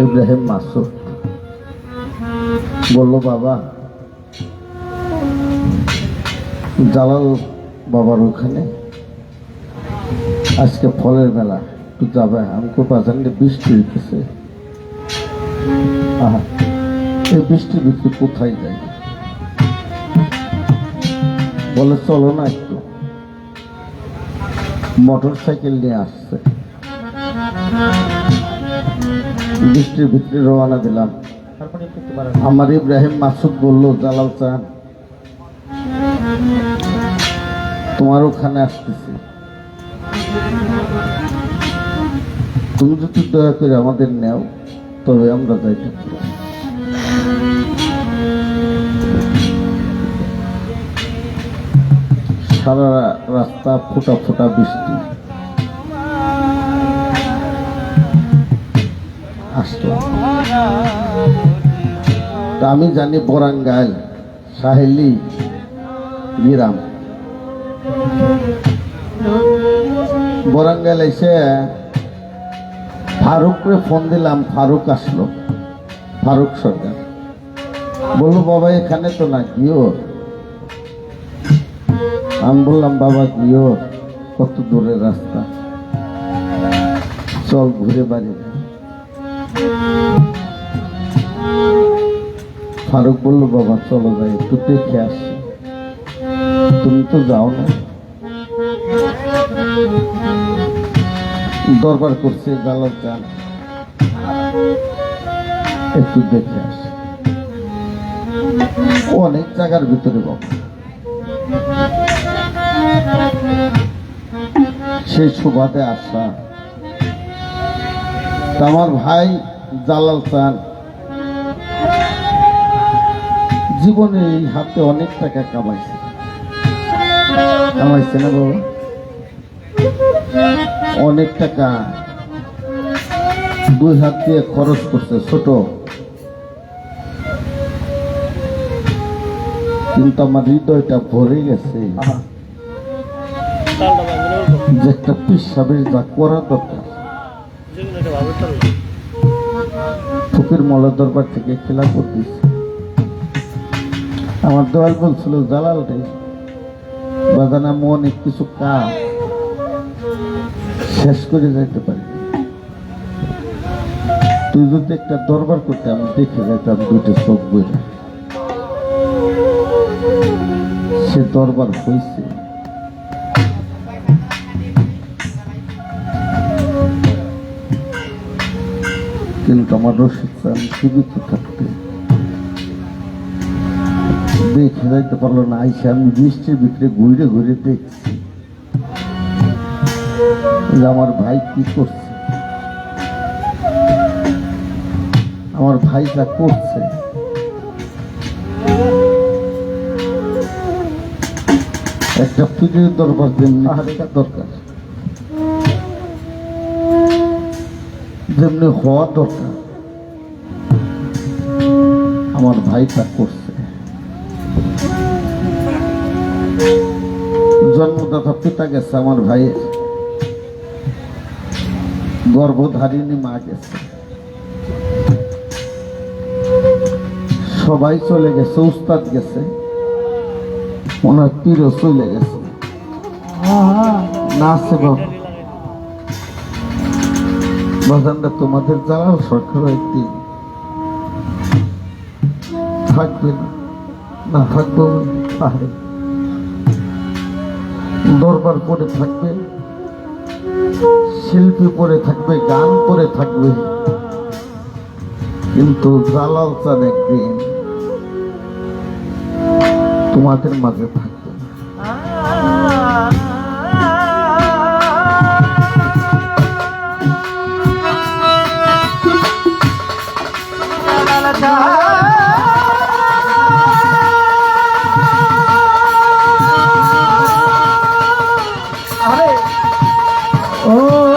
ইব্রাহিম মাসুদ। বলল, বাবা জালাল বাবার ওখানে? আজকে ফলের মেলা, একটু যাবে? আমাকে বাজারে বৃষ্টি হইতেছে। এই বৃষ্টি বৃষ্টি কোথায় যায়? বলে, চলো না একটু। মোটর সাইকেল নিয়ে আসছে। বৃষ্টির ভিতরে রওনা দিলাম। আমার ইব্রাহিম মাসুদ বলল জালাল চান তোমার ওখানে আসতেছি। তুমি যদি দয়া করে আমাদের নেও তবে আমরা যাইতে সারা রাস্তা ফোটা ফোটা বৃষ্টি। আসলাম তা আমি জানি বরাঙ্গাল সাহেলি গ্রাম বরাঙ্গাইল এসে ফারুককে ফোন দিলাম, ফারুক আসলো, ফারুক সরকার। বলল, বাবা, এখানে তো না গিয়োর আমি বললাম, বাবা গিয়োর কত দূরের রাস্তা। চল, ঘুরে বাড়ি। ফারুক বলল, বাবা, চলো যাই, একটু দেখে আসি। তুমি তো যাও না। দরবার করছে গালার গান একটু দেখে আসি। অনেক জায়গার ভিতরে বাবা। সেই সুবাদে আসা। আমার ভাই জালাল চান জীবনে এই হাতে অনেক টাকা কামাইছে। কামাইছে না বাবা অনেক টাকা দুই হাত দিয়ে খরচ করছে ছোট। কিন্তু আমার হৃদয়টা ভরে গেছে। যে একটা পিসাবের যা করা দরকার। ফকির মলা দরবার থেকে খেলা করতেছে আমার দয়াল বলছিল, জালাল রে, বাজানা মন কিছু কাজ শেষ করে যাইতে পারি তুই যদি একটা দরবার করতে, আমি দেখে যাইতাম দুইটা চোখ বইলে সে দরবার হয়েছে কিন্তু আমার রসিদ চান জীবিত থাকতে। দেখে যাইতে পারল না, আইসে আমি বৃষ্টির ভিতরে ঘুরে ঘুরে দেখছি। আমার ভাই কি করছে? আমার ভাই যা করছে। একটা পীরের দরবার যেমনি হারেকা দরকার। যেমনি হওয়া দরকার। আমার ভাই তা করছে। জন্মদাতা পিতা গেছে, আমার ভাইয়ের। গর্ভধারিণী মা গেছে। সবাই চলে গেছে, উস্তাদ গেছে। ওনার পীরও চলে গেছে। না আছে বাবা। বাজানটা তোমাদের জানাল সরকার একদিন থাকবে না। থাকব তাহলে দরবার পরে থাকবে, শিল্পী পরে থাকবে, গান পরে থাকবে। কিন্তু জালাল চান একদিন তোমাদের মাঝে থাকবে। না। ও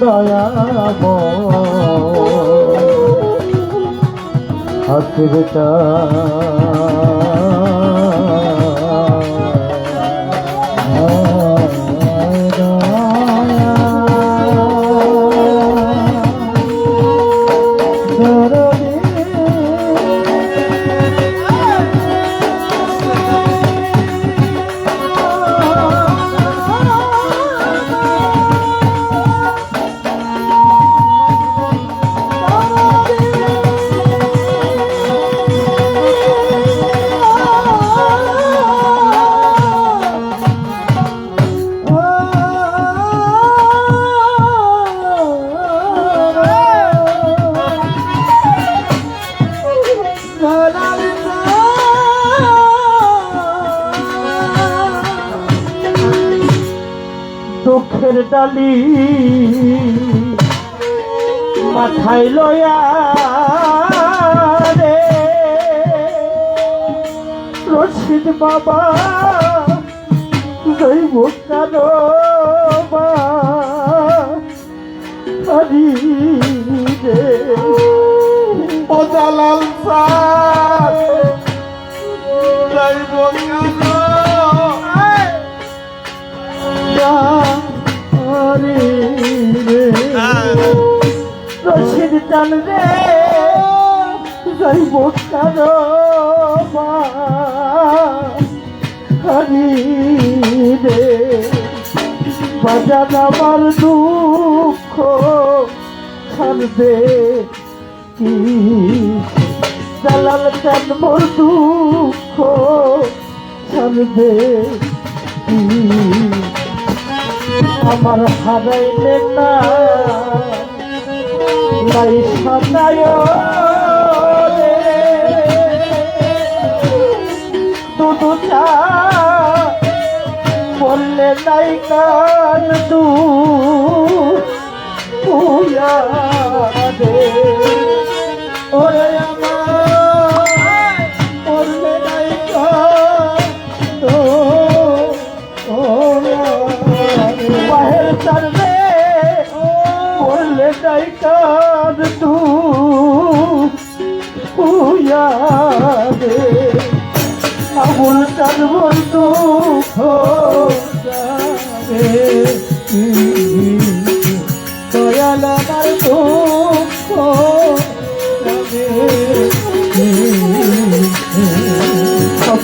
দয়াব হাসির দুঃখের ডালি মাথায় লয়া রে। রশিদ বাবা দৈব কারও হরি রে। ও কেন হরি রে রশিদ চাল রে যাইব কারও হরি রে বাজার আমার দুঃখ ছাড়বে কি জালাল চান মোর দুঃখ ছাড়বে কি? আমার হারাইলে না বললে নাই কান দু পুয়া দে ওরে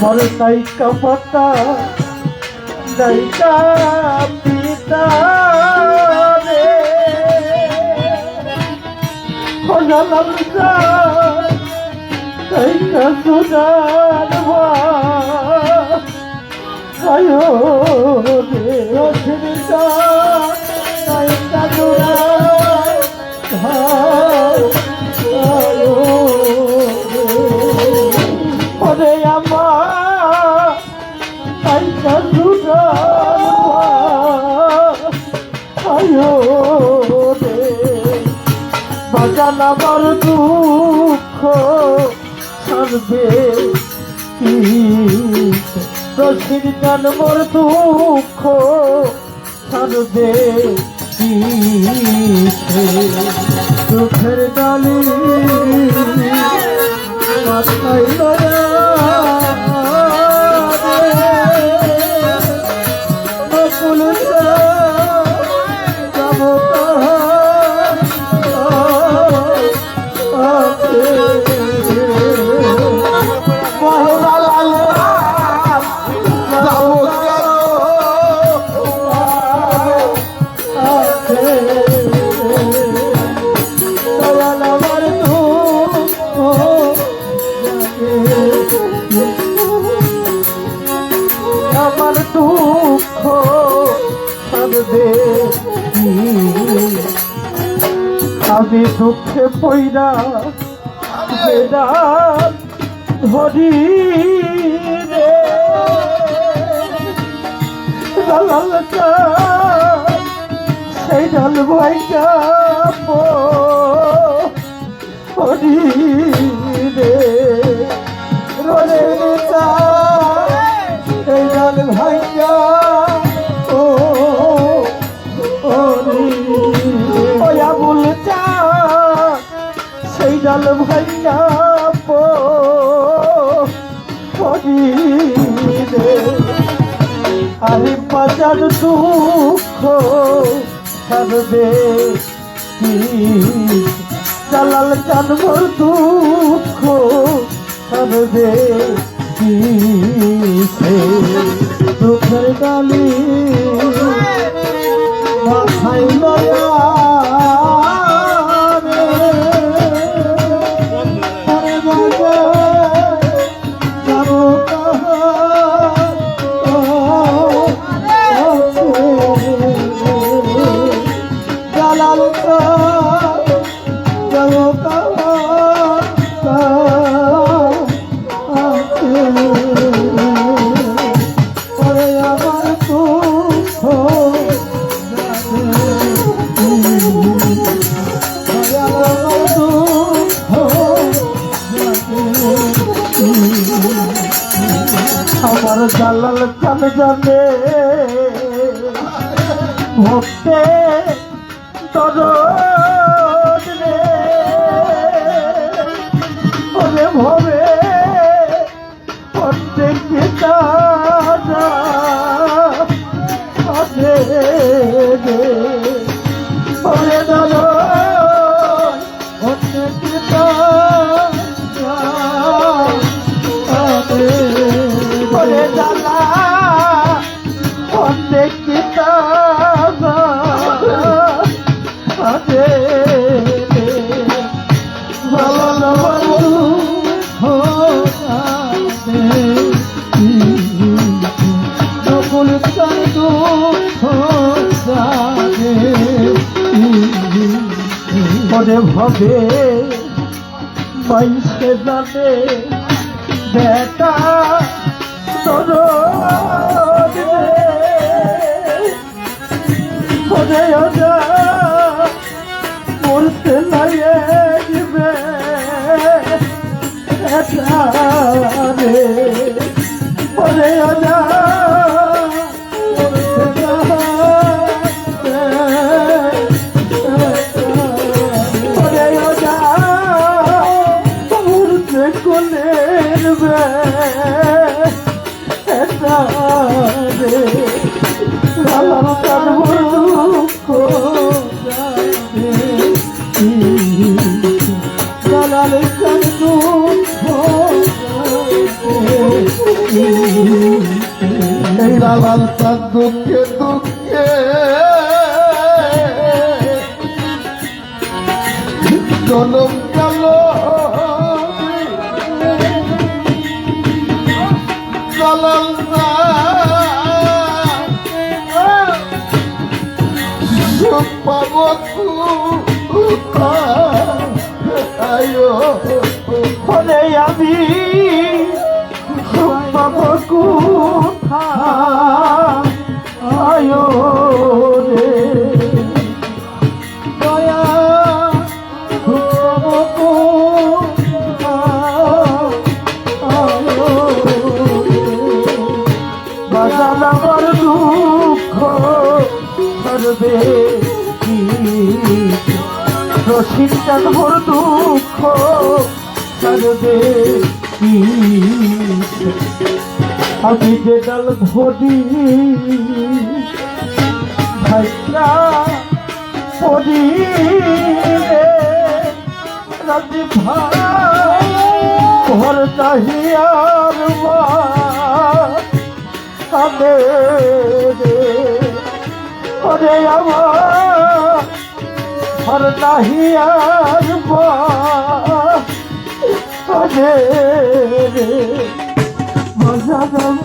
আমার নাইকা পাতা নাইকা পিতা রে। সর্বে রশির মোর দুঃখ ছাড়বে? দুঃখের ডালি মাথায় আমি দুঃখে পইরা বেদাত ধরি রে। সেই ডাল ভাইটা হরি রে। রোলে এই আরে পাচার দুঃখ ছাড়বে চালাল জানবর দুঃখ ছাড়বে দুঃখের গালি মাথায় লয়া আমার জালাল চান জানে ভক্তে তরদ মনে ভাবে বাইশে জানে বেটা তোর ওজা মরতে লাগে দিবে রে। ওরে লালাল তার দুঃখে দুঃখে। জনম লালাল সুখ পাব আয়ো আমি। বাবা কোথা আয়ো রে দয়া আয়ো বাজান আমার দুঃখ করবে কি রসিদ মোর দুঃখ করবে আমি যে ডাল ধরি ভাইয়া পরি রাজি ভাই, ঘর চাহিয়ার মা আবে রে, ওরে আমার ঘর চাহিয়ার মা kaderim Mazadam